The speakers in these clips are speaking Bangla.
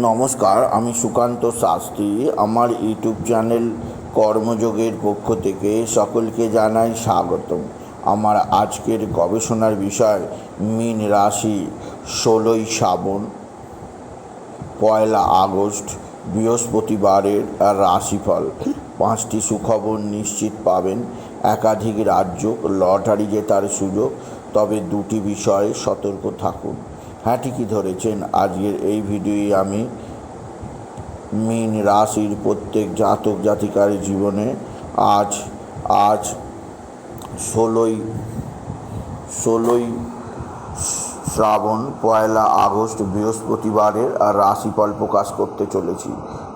নমস্কার, আমি সুকান্ত শাস্ত্রী। আমার ইউটিউব চ্যানেল কর্মযোগের পক্ষ থেকে সকলকে জানাই স্বাগতম। আমার আজকের গবেষণার বিষয়, মীন রাশি ষোলোই শ্রাবণ, পয়লা আগস্ট, বৃহস্পতিবারের রাশিফল। পাঁচটি সুখবর নিশ্চিত পাবেন। একাধিক রাজ্য লটারি জেতার সুযোগ, তবে দুটি বিষয়ে সতর্ক থাকুন। হ্যাঁ ঠিকই ধরেছেন। আজকের এই ভিডিওই আমি মীন রাশির প্রত্যেক জাতক জাতিকার জীবনে আজ আজ ষোলোই ষোলোই শ্রাবণ, পয়লা আগস্ট, বৃহস্পতিবারের আর রাশিফল প্রকাশ করতে চলেছি।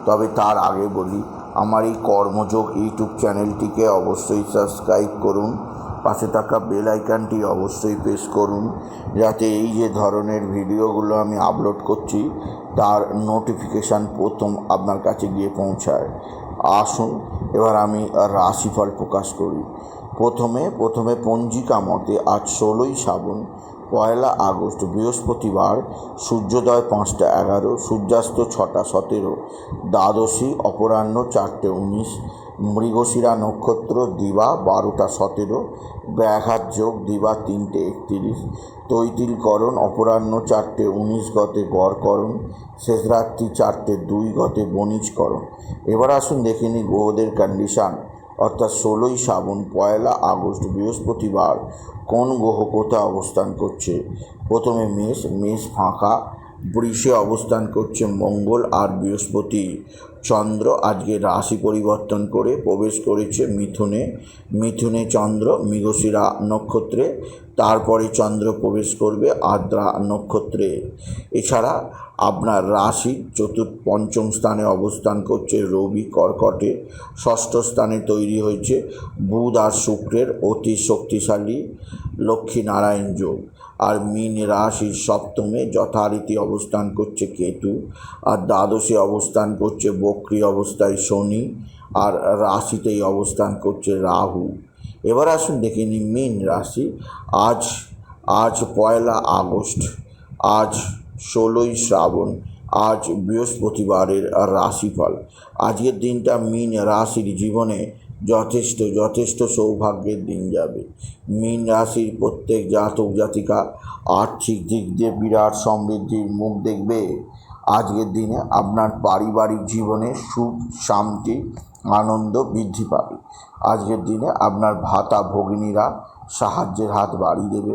তবে তার আগে বলি, আমার এই কর্মযোগ ইউটিউব চ্যানেলটিকে অবশ্যই সাবস্ক্রাইব করুন। পাশে থাকা বেল আইকনটি অবশ্যই প্রেস করুন, যাতে এই যে ধরনের ভিডিওগুলো আমি আপলোড করছি, তার নোটিফিকেশান প্রথম আপনার কাছে গিয়ে পৌঁছায়। আসুন, এবার আমি রাশিফল প্রকাশ করি। প্রথমে প্রথমে পঞ্জিকা মতে আজ ষোলোই শ্রাবণ পয়লা আগস্ট, বৃহস্পতিবার, সূর্যোদয় পাঁচটা এগারো, সূর্যাস্ত ছটা সতেরো, দ্বাদশী অপরাহ্ন চারটে উনিশ মৃগশিরা নক্ষত্র, দিবা বারোটা সতেরো, ব্যাঘাত যোগ দিবা তিনটে একত্রিশ, তৈতিলকরণ, অপরাহ্ন চারটে উনিশ গতে গড়করণ শেষ রাত্রি চারটে দুই গতে বণিজকরণ। এবার আসুন দেখে নিই গ্রহদের কন্ডিশান অর্থাৎ ষোলোই শ্রাবণ, পয়লা আগস্ট, বৃহস্পতিবার কোন গ্রহ কোথায় অবস্থান করছে? প্রথমে মেষ মেষ ফাঁকা বৃষে অবস্থান করছে মঙ্গল আর বৃহস্পতি। চন্দ্র আজকে রাশি পরিবর্তন করে প্রবেশ করেছে মিথুনে। মিথুনে চন্দ্র মৃগশিরা নক্ষত্রে, তারপরে চন্দ্র প্রবেশ করবে আদ্রা নক্ষত্রে। এছাড়া আপনার রাশি চতুর্থ, পঞ্চম স্থানে অবস্থান করছে রবি কর্কটে। ষষ্ঠ স্থানে তৈরি হয়েছে বুধ আর শুক্রের অতি শক্তিশালী লক্ষ্মীনারায়ণ যোগ। আর মীন রাশির সপ্তমে যথারীতি অবস্থান করছে কেতু, আর দ্বাদশে অবস্থান করছে বক্রি অবস্থায় শনি, আর রাশিতেই অবস্থান করছে রাহু। এবার আসুন দেখে নিই মীন রাশি। আজ আজ পয়লা আগস্ট, আজ ষোলোই শ্রাবণ, আজ বৃহস্পতিবারের রাশিফল। আজকের দিনটা মীন রাশির জীবনে যথেষ্ট যথেষ্ট সৌভাগ্যের দিন যাবে। মীন রাশির প্রত্যেক জাতক জাতিকা আর্থিক দিক দিয়ে বিরাট সমৃদ্ধির মুখ দেখবে। আজকের দিনে আপনার পারিবারিক জীবনে সুখ, শান্তি, আনন্দ বৃদ্ধি পাবে। আজকের দিনে আপনার ভাতা ভগিনীরা সাহায্যের হাত বাড়িয়ে দেবে।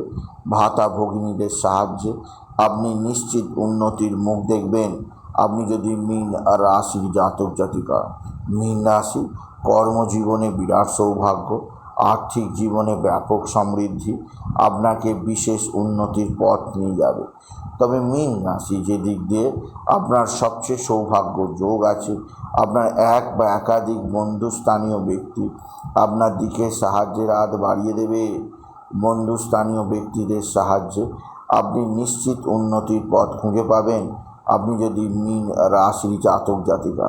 ভাতা ভগিনীদের সাহায্যে আপনি নিশ্চিত উন্নতির মুখ দেখবেন। আপনি যদি মীন রাশির জাতক জাতিকা, মীন রাশি কর্মজীবনে বিরাট সৌভাগ্য, আর্থিক জীবনে ব্যাপক সমৃদ্ধি আপনাকে বিশেষ উন্নতির পথ নিয়ে যাবে। তবে মীন রাশি যে দিক দিয়ে আপনার সবচেয়ে সৌভাগ্য যোগ আছে, আপনার এক বা একাধিক বন্ধুস্থানীয় ব্যক্তি আপনার দিকে সাহায্যের হাত বাড়িয়ে দেবে। বন্ধুস্থানীয় ব্যক্তিদের সাহায্যে আপনি নিশ্চিত উন্নতির পথ খুঁজে পাবেন। আপনি যদি মীন রাশির জাতক জাতিকা,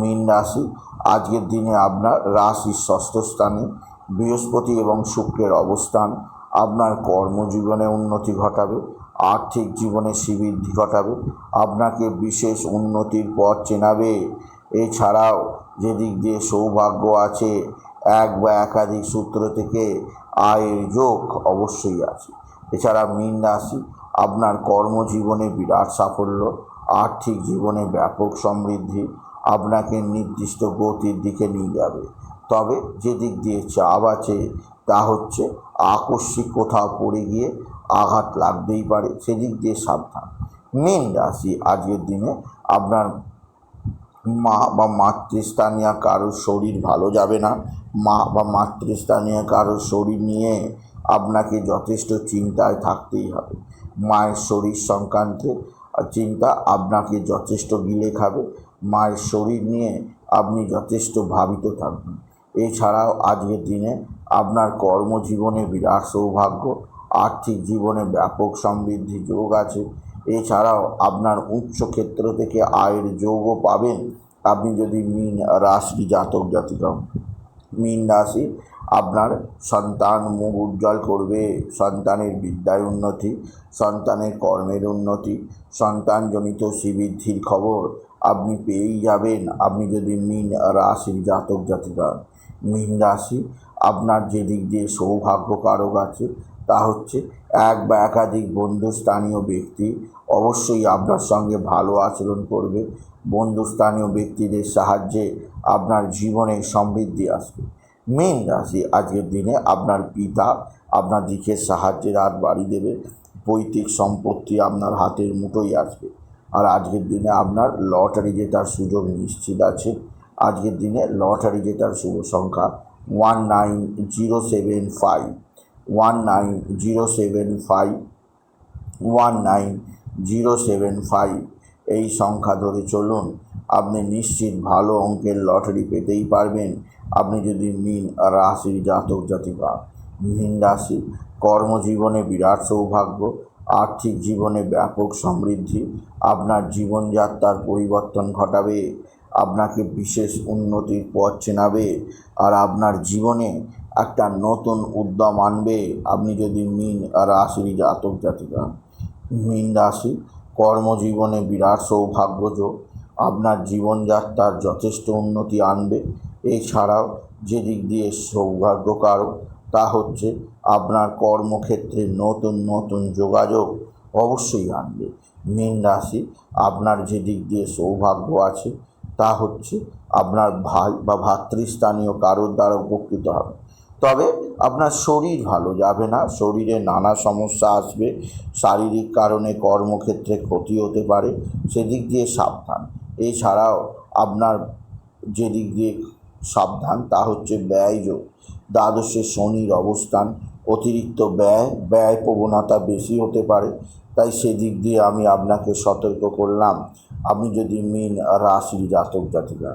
মীন রাশি আজকের দিনে আপনার রাশির ষষ্ঠ স্থানে বৃহস্পতি এবং শুক্রের অবস্থান, আপনার কর্মজীবনে উন্নতি ঘটাবে, আর্থিক জীবনে শ্রীবৃদ্ধি ঘটাবে, আপনাকে বিশেষ উন্নতির পথ চেনাবে। এছাড়াও যেদিক দিয়ে সৌভাগ্য আছে, এক বা একাধিক সূত্র থেকে আয়ের যোগ অবশ্যই আছে। এছাড়া মীন রাশি, আপনার কর্মজীবনে বিরাট সাফল্য, আর্থিক জীবনে ব্যাপক সমৃদ্ধি আপনাকে নির্দিষ্ট গতির দিকে নিয়ে যাবে। তবে যে দিক দিয়ে চাপ আছে, তা হচ্ছে আকস্মিক কোথাও পড়ে গিয়ে আঘাত লাগতেই পারে, সেদিক দিয়ে সাবধান। মীন রাশি আজকের দিনে আপনার মা বা মাতৃস্থানীয় কারোর শরীর ভালো যাবে না। মা বা মাতৃস্থানীয় কারোর শরীর নিয়ে আপনাকে যথেষ্ট চিন্তায় থাকতেই হবে। মায়ের শরীর সংক্রান্তে চিন্তা আপনাকে যথেষ্ট গিলে খাবে। মায়ের শরীর নিয়ে আপনি যথেষ্ট ভাবিত থাকবেন। এছাড়াও আজকের দিনে আপনার কর্মজীবনে বিরাট সৌভাগ্য, আর্থিক জীবনে ব্যাপক সমৃদ্ধি যোগ আছে। এছাড়াও আপনার উচ্চ ক্ষেত্র থেকে আয়ের যোগও পাবেন। আপনি যদি মীন রাশি জাতক জাতিকা মীন রাশি আপনার সন্তান মুখ উজ্জ্বল করবে, সন্তানের বিদ্যায় উন্নতি, সন্তানের কর্মের উন্নতি, সন্তানজনিত শ্রীবৃদ্ধির খবর আপনি পেয়েই যাবেন। আপনি যদি মিন রাশির জাতক জাতিকা, মিন রাশি, আপনার যে দিক দিয়ে সৌভাগ্য কারক আছে, তা হচ্ছে এক বা একাধিক বন্ধুস্থানীয় ব্যক্তি অবশ্যই আপনার সঙ্গে ভালো আচরণ করবে। বন্ধুস্থানীয় ব্যক্তিদের সাহায্যে আপনার জীবনে সমৃদ্ধি আসবে। মেন রাশি আজকের দিনে আপনার পিতা আপনার দিকে সাহায্যের হাত বাড়িয়ে দেবে। পৈতৃক সম্পত্তি আপনার হাতের মুঠোই আসবে। আর আজকের দিনে আপনার লটারি জেতার সুযোগ নিশ্চিত আছে। আজকের দিনে লটারি জেতার শুভ সংখ্যা one nine zero seven five, one nine zero seven five, one nine zero seven five. এই সংখ্যা ধরে চলুন, আপনি নিশ্চিত ভালো অঙ্কের লটারি পেতেই পারবেন। আপনি যদি মিন রাশির জাতক জাতিকা, মিন রাশি কর্মজীবনে বিরাট সৌভাগ্য আর্থিক জীবনে ব্যাপক সমৃদ্ধি, আপনার জীবনযাত্রার পরিবর্তন ঘটাবে, আপনাকে বিশেষ উন্নতির পথ চেনাবে, আর আপনার জীবনে একটা নতুন উদ্যম আনবে। আপনি যদি মিন রাশির জাতক, জাতিকা, মীন রাশি, কর্মজীবনে বিরাট সৌভাগ্য যোগ আপনার জীবনযাত্রার যথেষ্ট উন্নতি আনবে। এছাড়াও যে দিক দিয়ে সৌভাগ্য কারক তা হচ্ছে আপনার কর্মক্ষেত্রে নতুন নতুন যোগাযোগ অবশ্যই আনবে। মীন রাশি, আপনার যে দিক দিয়ে সৌভাগ্য আছে, তা হচ্ছে আপনার ভাই বা ভাতৃস্থানীয় কারোর দ্বারা উপকৃত হবে। তবে আপনার শরীর ভালো যাবে না, শরীরে নানা সমস্যা আসবে, শারীরিক কারণে কর্মক্ষেত্রে ক্ষতি হতে পারে, সেদিক দিয়ে সাবধান। এছাড়াও আপনার যে দিক দিয়ে সাবধান, তা হচ্ছে ব্যয়যোগ। দ্বাদশে শনির অবস্থান অতিরিক্ত ব্যয় ব্যয় প্রবণতা বেশি হতে পারে। তাই সেদিক দিয়ে আমি আপনাকে সতর্ক করলাম। আপনি যদি মিন রাশির জাতক জাতিকা,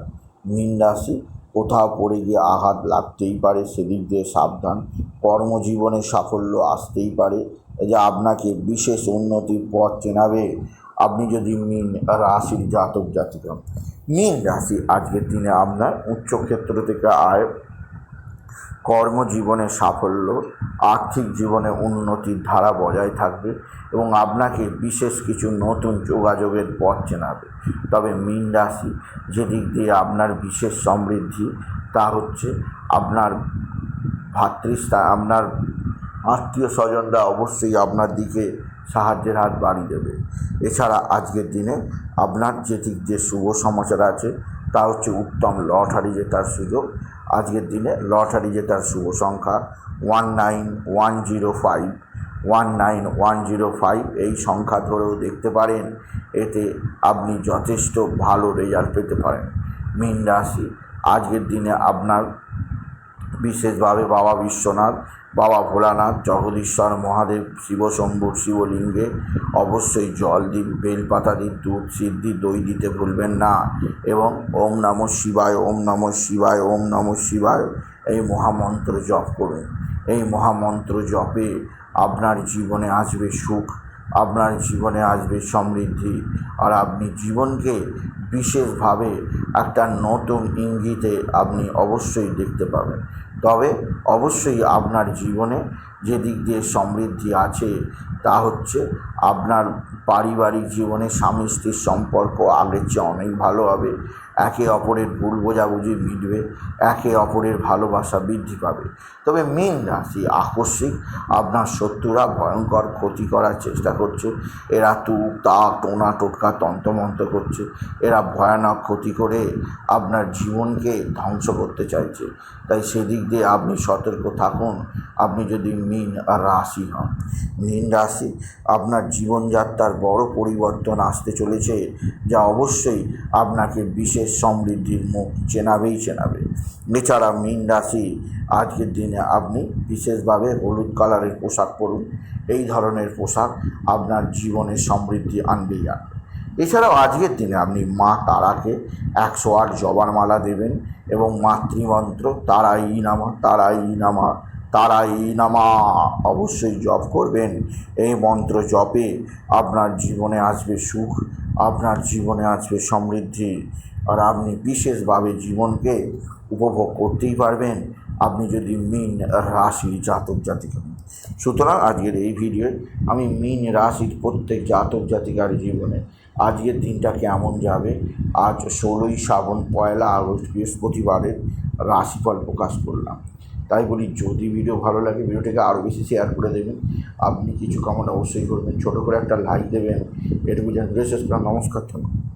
মিন রাশি, কোথাও পড়ে গিয়ে আঘাত লাগতেই পারে, সেদিক দিয়ে সাবধান। কর্মজীবনে সাফল্য আসতেই পারে যা আপনাকে বিশেষ উন্নতির পথ চেনাবে। আপনি যদি মিন রাশির জাতক জাতিকা, মিন রাশি আজকের দিনে আপনার উচ্চক্ষেত্র থেকে আয় কর্মজীবনে সাফল্য, আর্থিক জীবনে উন্নতির ধারা বজায় থাকবে এবং আপনাকে বিশেষ কিছু নতুন যোগাযোগের পথ চেনাবে। তবে মীন রাশি, যে দিক দিয়ে আপনার বিশেষ সমৃদ্ধি, তা হচ্ছে আপনার ভাতৃস্থা আপনার আত্মীয় স্বজনরা অবশ্যই আপনার দিকে সাহায্যের হাত বাড়িয়ে দেবে। এছাড়া আজকের দিনে আপনার যে দিক যে শুভ সমাচার আছে, তা হচ্ছে উত্তম লটারি জেতার সুযোগ আজকের দিনে লটারি জেতার শুভ সংখ্যা one nine one zero five one nine one zero five এই সংখ্যা ধরেও দেখতে পারেন, এতে আপনি যথেষ্ট ভালো রেজাল্ট পেতে পারেন। মীন রাশি, আজকের দিনে আপনার বিশেষভাবে বাবা বিশ্বনাথ, বাবা ভোলানাথ, জগদীশ্বর, মহাদেব, শিবশম্ভুর শিবলিঙ্গে অবশ্যই জল দিন, বেলপাতা দিন দুধ সিদ্ধি দই দিতে ভুলবেন না এবং ওম নম শিবায়, ওম নম শিবায়, ওম নম শিবায় এই মহামন্ত্র জপ করুন। এই মহামন্ত্র জপে আপনার জীবনে আসবে সুখ, আপনার জীবনে আসবে সমৃদ্ধি আর আপনি জীবনকে বিশেষভাবে একটা নতুন ইঙ্গিতে আপনি অবশ্যই দেখতে পাবেন। তবে অবশ্যই আপনার জীবনে যে দিক দিয়ে সমৃদ্ধি আছে, তা হচ্ছে আপনার পারিবারিক জীবনে স্বামী স্ত্রীর সম্পর্ক। আগের চেয়ে অনেক ভালো হবে। একে অপরের ভুল বোঝাবুঝি মিটবে, একে অপরের ভালোবাসা বৃদ্ধি পাবে। তবে মেন রাশি আকস্মিক, আপনার শত্রুরা ভয়ঙ্কর ক্ষতি করার চেষ্টা করছে। এরা তু তা টোনা, টোটকা, তন্ত্রমন্ত্র করছে। এরা ভয়ানক ক্ষতি করে আপনার জীবনকে ধ্বংস করতে চাইছে। তাই সেদিক দিয়ে আপনি সতর্ক থাকুন। আপনি যদি মীন রাশি হন মীন রাশি আপনার জীবনযাত্রার বড় পরিবর্তন আসতে চলেছে, যা অবশ্যই আপনাকে বিশেষ সমৃদ্ধির মুখ চেনাবেই চেনাবে। এছাড়া মীন রাশি আজকের দিনে আপনি বিশেষভাবে হলুদ কালারের পোশাক পরুন, এই ধরনের পোশাক আপনার জীবনে সমৃদ্ধি আনবেই আনবে। এছাড়াও আজকের দিনে আপনি মা তারাকে একশো আট জবার মালা দেবেন এবং মাতৃমন্ত্র তারাই নামা তারাই নামা তারাই নামা। অবশ্যই জপ করবেন। এই মন্ত্র জপে আপনার জীবনে আসবে সুখ, আপনার জীবনে আসবে সমৃদ্ধি। আর আপনি বিশেষভাবে জীবনকে উপভোগ করতেই পারবেন। আপনি যদি মিন রাশি জাতক জাতিকা। সুতরাং আজকের এই ভিডিওয় আমি মিন রাশির প্রত্যেক জাতক জাতিকার জীবনে আজকের দিনটা কেমন যাবে? আজ ষোলোই শ্রাবণ পয়লা আগস্ট বৃহস্পতিবারের রাশিফল প্রকাশ করলাম। তাই বলি, যদি ভিডিও ভালো লাগে, ভিডিওটাকে আরও বেশি শেয়ার করে দেবেন। আপনি কিছু কামনা অবশ্যই করবেন। ছোটো করে একটা লাইক দেবেন। এটুকু জানি নমস্কার, ধন্যবাদ।